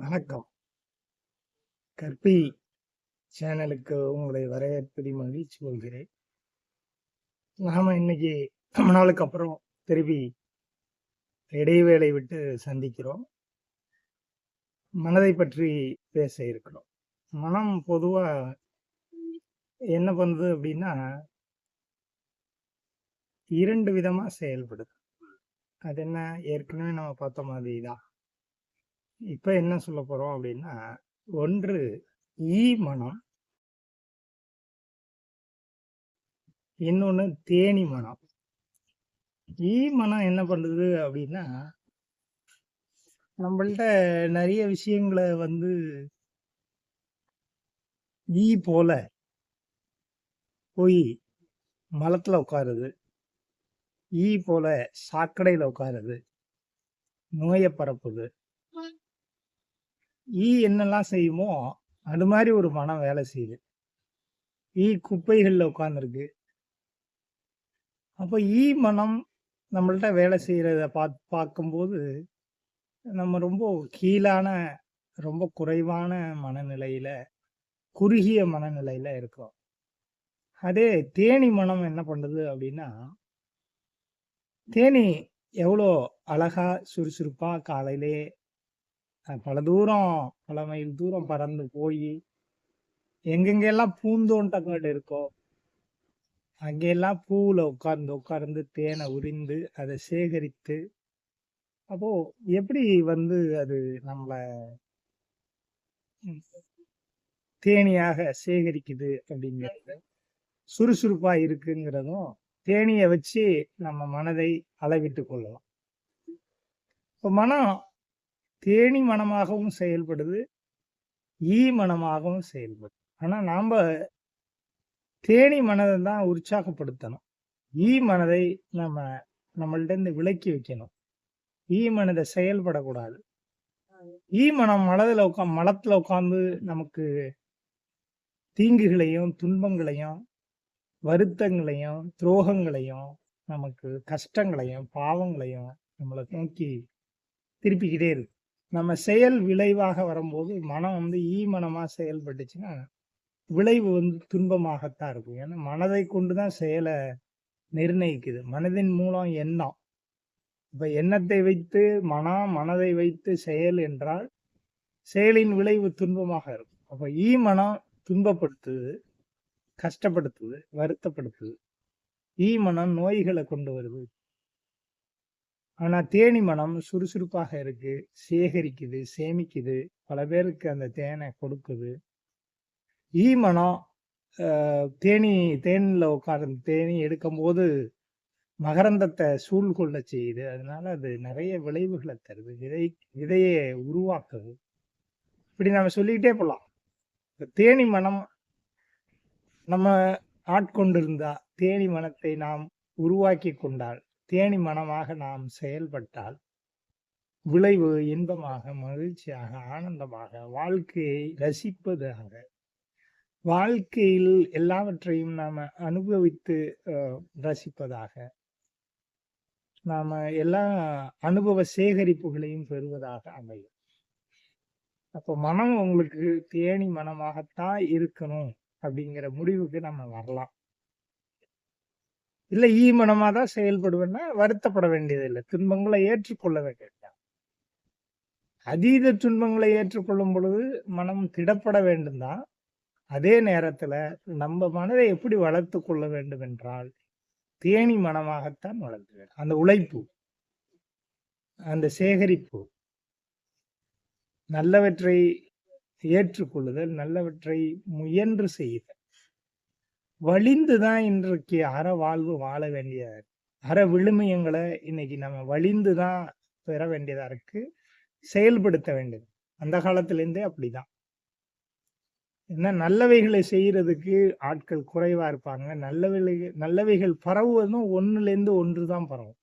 வணக்கம். கற்பி சேனலுக்கு உங்களை வரவேற்பதி மகிழ்ச்சி கொள்கிறேன். நாம இன்னைக்கு ரொம்ப நாளுக்கு அப்புறம் திருப்பி இடைவேளை விட்டு சந்திக்கிறோம். மனதை பற்றி பேச இருக்கிறோம். மனம் பொதுவா என்ன பண்ணுது அப்படின்னா இரண்டு விதமா செயல்படுது. அது என்ன? ஏற்கனவே நம்ம பார்த்த மாதிரி தான் இப்போ என்ன சொல்ல போறோம் அப்படின்னா ஒன்று ஈ மனம் இன்னொன்னு தேனி மனம். ஈ மனம் என்ன பண்ணுது அப்படின்னா நம்மள்ட்ட நிறைய விஷயங்களை வந்து ஈ போல போய் மலத்தில் உட்காருது. ஈ போல சாக்கடையில் உட்காருது. நோயை பரப்புது. ஈ என்னெல்லாம் செய்யுமோ அது மாதிரி ஒரு மனம் வேலை செய்யுது. ஈ குப்பைகளில் உட்காந்துருக்கு அப்போ ஈ மனம் நம்மள்ட்ட வேலை செய்கிறத பாத் பார்க்கும்போது நம்ம ரொம்ப கீழான ரொம்ப குறைவான மனநிலையில் குறுகிய மனநிலையில் இருக்கோம் அதே தேனி மனம் என்ன பண்ணுது அப்படின்னா தேனி எவ்வளோ அழகாக சுறுசுறுப்பாக காலையிலே பல தூரம் பல மைல் தூரம் பறந்து போய் எங்கெங்கெல்லாம் பூந்தோட்டங்கள் இருக்கோ அங்கெல்லாம் பூவில் உட்கார்ந்து உட்கார்ந்து தேனை உரிந்து அதை சேகரித்து அப்போ எப்படி வந்து அது நம்மளை தேனியாக சேகரிக்குது அப்படிங்கிறது சுறுசுறுப்பா இருக்குங்கிறதும் தேனியை வச்சு நம்ம மனதை அளவிட்டு கொள்ளலாம். இப்போ மனம் தேனி மனமாகவும் செயல்படுது ஈ மனமாகவும் செயல்படுது. ஆனால் நாம் தேனி மனதை தான் உற்சாகப்படுத்தணும். ஈ மனதை நம்ம நம்மள்ட்ட இருந்து விலக்கி வைக்கணும். ஈ மனதை செயல்படக்கூடாது. ஈ மனம் மனதில் உட்கா மலத்தில் உட்காந்து நமக்கு தீங்குகளையும் துன்பங்களையும் வருத்தங்களையும் துரோகங்களையும் நமக்கு கஷ்டங்களையும் பாவங்களையும் நம்மளை நோக்கி திருப்பிக்கிட்டே இருக்கு. நம்ம செயல் விளைவாக வரும்போது மனம் வந்து ஈ மனமாக செயல்பட்டுச்சுன்னா விளைவு வந்து துன்பமாகத்தான் இருக்கும். ஏன்னா மனதை கொண்டு தான் செயலை நிர்ணயிக்குது. மனதின் மூலம் எண்ணம். இப்போ எண்ணத்தை வைத்து மனம் மனதை வைத்து செயல் என்றால் செயலின் விளைவு துன்பமாக இருக்கும். அப்போ ஈ மனம் துன்பப்படுத்துது கஷ்டப்படுத்துது வருத்தப்படுத்துது. ஈ மனம் நோய்களை கொண்டு வருது. ஆனா தேனி மனம் சுறுசுறுப்பாக இருக்கு சேகரிக்குது சேமிக்குது பல பேருக்கு அந்த தேனை கொடுக்குது. ஈ மனம் தேனி தேனில் உட்கார்ந்து தேனி எடுக்கும்போது மகரந்தத்தை சூழ்கொள்ள செய்யுது. அதனால அது நிறைய விளைவுகளை தருது. விதை விதையை உருவாக்குது. இப்படி நம்ம சொல்லிக்கிட்டே போகலாம் தேனி மனம் நம்ம ஆட்கொண்டிருந்தா தேனி மனத்தை நாம் உருவாக்கி கொண்டால் தேனி மனமாக நாம் செயல்பட்டால் விளைவு இன்பமாக மகிழ்ச்சியாக ஆனந்தமாக வாழ்க்கையை ரசிப்பதாக வாழ்க்கையில் எல்லாவற்றையும் நாம் அனுபவித்து ரசிப்பதாக நாம் எல்லா அனுபவ சேகரிப்புகளையும் பெறுவதாக அமையும். அப்போ மனம் உங்களுக்கு தேனி மனமாகத்தான் இருக்கணும் அப்படிங்கிற முடிவுக்கு நம்ம வரலாம். இல்லை ஈ தான் செயல்படுவேன்னா வருத்தப்பட வேண்டியதில்லை. துன்பங்களை ஏற்றுக்கொள்ள வேண்டியதுதான் அதீத துன்பங்களை ஏற்றுக்கொள்ளும் பொழுது மனம் திடப்பட வேண்டும் தான். அதே நேரத்தில் நம்ம மனதை எப்படி வளர்த்து கொள்ள வேண்டும் என்றால் தேனி மனமாகத்தான் வளர்த்து வேண்டும் அந்த உழைப்பு அந்த சேகரிப்பு நல்லவற்றை ஏற்றுக்கொள்ளுதல் நல்லவற்றை முயன்று செய்தல். வலிந்துதான் இன்றைக்கு அற வாழ்வு வாழ வேண்டிய அற விழுமியங்களை இன்னைக்கு நம்ம வலிந்து தான் பெற வேண்டியதா இருக்கு. செயல்படுத்த வேண்டியது. அந்த காலத்திலேருந்தே அப்படிதான். என்ன நல்லவைகளை செய்யறதுக்கு ஆட்கள் குறைவா இருப்பாங்க. நல்லவைகளை நல்லவைகள் பரவுவதும் ஒன்றுலேருந்து ஒன்று தான் பரவும்.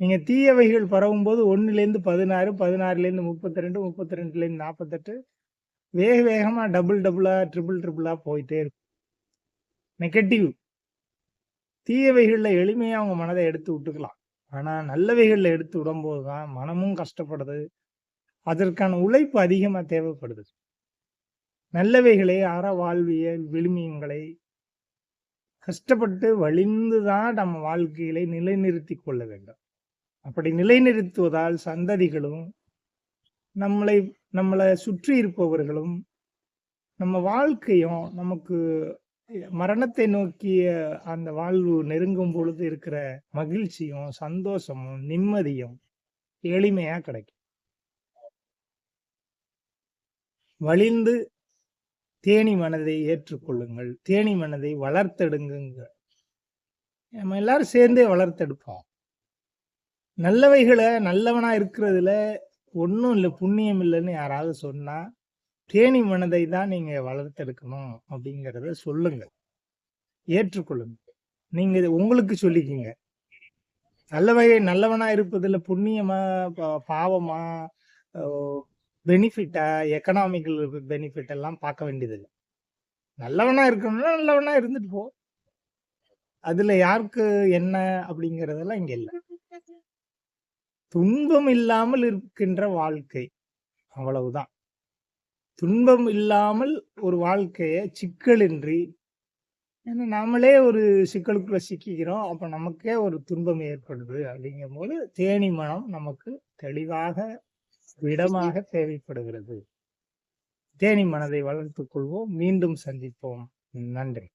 நீங்க தீயவைகள் பரவும் போது ஒன்னுலேருந்து பதினாறு பதினாறுலேருந்து முப்பத்தி ரெண்டு முப்பத்தி ரெண்டுலேருந்து நாற்பத்தெட்டு வேக வேகமாக டபுள் டபுளா ட்ரிபிள் ட்ரிபிளா போயிட்டே இருக்கும். நெகட்டிவ் தீயவைகளில் எளிமையாக அவங்க மனதை எடுத்து விட்டுக்கலாம் ஆனால் நல்லவைகளில் எடுத்து விடும்போது தான் மனமும் கஷ்டப்படுது அதற்கான உழைப்பு அதிகமாக தேவைப்படுது. நல்லவைகளை, அற வாழ்வியல் விழுமியங்களை கஷ்டப்பட்டு வழிந்து தான் நம்ம வாழ்க்கையில நிலைநிறுத்தி கொள்ள வேண்டும். அப்படி நிலைநிறுத்துவதால் சந்ததிகளும், நம்மளை நம்மளை சுற்றி இருப்பவர்களும், நம்ம வாழ்க்கையும் நமக்கு மரணத்தை நோக்கிய அந்த வாழ்வு நெருங்கும் பொழுது இருக்கிற மகிழ்ச்சியும், சந்தோஷமும், நிம்மதியும் எளிமையா கிடைக்கும். வலிந்து தேனி மனதை ஏற்றுக்கொள்ளுங்கள். தேனி மனதை வளர்த்தெடுங்குங்க. நம்ம எல்லாரும் சேர்ந்தே வளர்த்தெடுப்போம். நல்லவைகளை நல்லவனா இருக்கிறதுல ஒன்றும் இல்லை புண்ணியம் இல்லைன்னு யாராவது சொன்னா, தேனி மனதை தான் நீங்க வளர்த்தெடுக்கணும் அப்படிங்கிறத சொல்லுங்க. ஏற்றுக்கொள்ளுங்க. நீங்க உங்களுக்கு உங்களுக்கு நல்ல வகை நல்லவனா இருப்பதுல புண்ணியமா, பாவமா, பெனிஃபிட்டா, எக்கனாமிக்கல் பெனிஃபிட் எல்லாம் பார்க்க வேண்டியதில்லை நல்லவனா இருக்கணும்னா, நல்லவனா இருந்துட்டு போ. அதுல யாருக்கு என்ன அப்படிங்கிறதெல்லாம் இங்க இல்லை துன்பம் இல்லாமல் இருக்கின்ற வாழ்க்கை. அவ்வளவுதான். துன்பம் இல்லாமல் ஒரு வாழ்க்கையை சிக்கலின்றி ஏன்னா நாமளே ஒரு சிக்கலுக்குள்ள சிக்கிக்கிறோம். அப்ப நமக்கே ஒரு துன்பம் ஏற்படுது அப்படிங்கும்போது, தேனி மனம் நமக்கு தெளிவாக, விடமாக தேவைப்படுகிறது. தேனி மனதை வளர்த்துக் கொள்வோம். மீண்டும் சந்திப்போம். நன்றி.